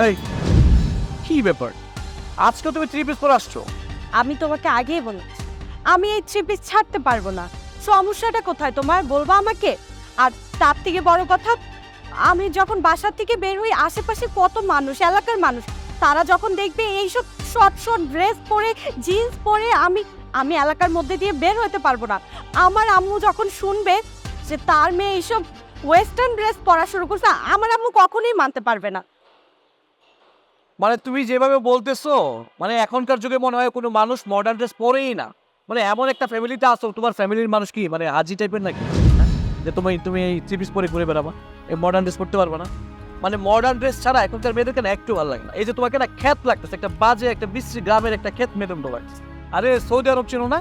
এই, কি ব্যাপার? আজকে তুমি থ্রি পিস পরে আসছো। আমি তোমাকে আগেই বলেছি আমি এই থ্রি পিস ছাড়তে পারব না। সমস্যাটা কোথায় তোমার বলবা আমাকে? আর তার থেকে বড় কথা, আমি যখন বাসার থেকে বের হই, আশেপাশে কত মানুষ, এলাকার মানুষ, তারা যখন দেখবে এইসব শর্ট শর্ট ড্রেস পরে জিন্স পরে, আমি আমি এলাকার মধ্যে দিয়ে বের হতে পারব না। আমার আম্মু যখন শুনবে যে তার মেয়ে এইসব ওয়েস্টার্ন ড্রেস পরা শুরু করছে, আমার আম্মু কখনোই মানতে পারবে না। মানে তুমি যেভাবে বলতেছো মানে এখনকার যুগে মনে হয় কোনো মানুষ মডার্ন ড্রেস পরেই না। মানে এমন একটা ফ্যামিলিতে আসো তোমার ফ্যামিলির মানুষ কি মানে আজি টাইপের নাকি? হ্যাঁ? যে তুমি তুমি এই থ্রি পিস পরে ঘুরে বেড়াবা, এই মডার্ন ড্রেস পরতে পারবে না। মানে মডার্ন ড্রেস ছাড়া এখনকার মেয়েদেরকে না একটু ভালো লাগে না? এই যে তোমাকে না খ্যাত লাগতেছে, একটা বাজে, একটা বিশ্রী গ্রামের একটা খ্যাত মেদম লাগছে আরে সৌদি আরব চেনো না?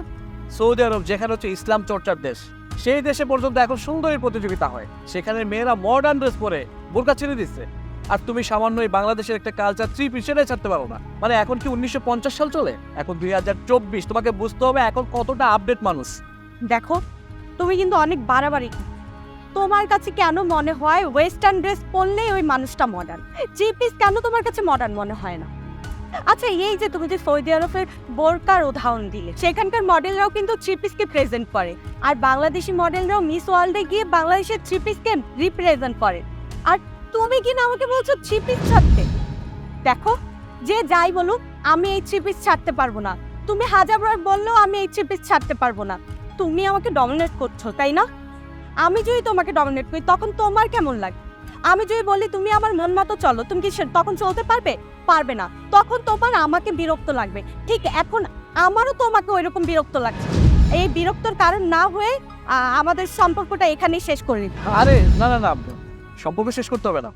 সৌদি আরব, যেখানে হচ্ছে ইসলাম চর্চার দেশ, সেই দেশে পর্যন্ত এখন সুন্দরী প্রতিযোগিতা হয়। সেখানে মেয়েরা মডার্ন ড্রেস পরে বোরকা ছেড়ে দিচ্ছে। আর তুমি সামান্য এই বাংলাদেশের একটা কালচার থ্রি পিস ছাড়তে পারো না। মানে এখন কি উনিশশো পঞ্চাশ সাল চলে? এখন দুই হাজার চব্বিশ, তোমাকে বুঝতে হবে এখন কতটা আপডেট মানুষ। দেখো, তুমি কিন্তু অনেক বাড়াবাড়ি। তোমার কাছে কেন মনে হয় ওয়েস্টার্ন ড্রেস পরলেই ওই মানুষটা মডার্ন থ্রি পিস কেন তোমার কাছে মডার্ন মনে হয় না? আচ্ছা এই যে তুমি যে সৌদি আরবের বোরকার উদাহরণ দিলে, সেখানকার মডেলরাও কিন্তু থ্রি পিসকে প্রেজেন্ট করে। আর বাংলাদেশি মডেলরাও মিস ওয়ার্ল্ডে গিয়ে বাংলাদেশের থ্রি পিসকে রিপ্রেজেন্ট করে। আর তুমি কি না আমাকে বলছো থ্রি ছাড়তে? দেখো, যে যাই বলুক, আমি এই থ্রি ছাড়তে পারব না। তুমি হাজার হাজারবার বললেও আমি এই থ্রি ছাড়তে পারব না। তুমি আমাকে ডমিনেট করছ, তাই না? আমি যদি তোমাকে ডমিনেট করি, তখন তোমার কেমন লাগে? আমি যদি বলি, তুমি আমার মন মতো চলো তুমি কি তখন চলতে পারবে? পারবে না। তখন তোমার আমাকে বিরক্ত লাগবে। ঠিক এখন আমারও তোমাকে ওইরকম বিরক্ত লাগছে। এই বিরক্তর কারণ না হয়ে আমাদের সম্পর্কটা এখানেই শেষ করে দিতে আরে, না না না সম্পর্ক শেষ করতে হবে না।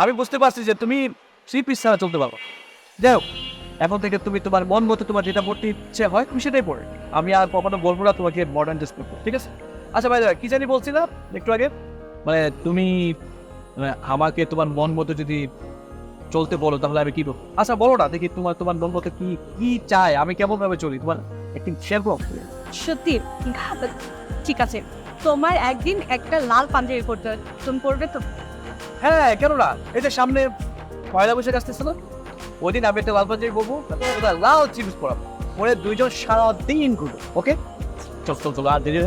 আমি বুঝতে পারছি যে তুমি থ্রি পিস ছাড়া চলতে পারো। যাই হোক, এখন থেকে তুমি তোমার মন মতো তোমার যেটা পড়তে ইচ্ছে হয়, তুমি সেটাই পড়ে। আমি আর কখনো বলব না তোমাকে মডার্ন ড্রেস পরতে, ঠিক আছে? আচ্ছা ভাই দাদা কি জানি বলছিলাম একটু আগে? মানে তুমি মানে আমাকে তোমার মন মতো যদি চলতে বলো, তাহলে আমি কি বলব? আচ্ছা বলো না, দেখি তোমার তোমার মন মতো কি কি চায়? আমি কেমন ভাবে চলি? তোমার একটু শেয়ার করো সত্যি ঠিক আছে। তোমার একদিন একটা লাল পাঞ্জাবি হবে। তুমি পরবে তো? হ্যাঁ কেন না? এই যে সামনে পয়লা বৈশাখ আসতেছে না ওই দিন আমি একটা লাল পাঞ্জাবি পরবো লাল চিপস পরাবো। পরে দুইজন সারাদিন ঘুরবো ওকে চল চল চল, আর দেরি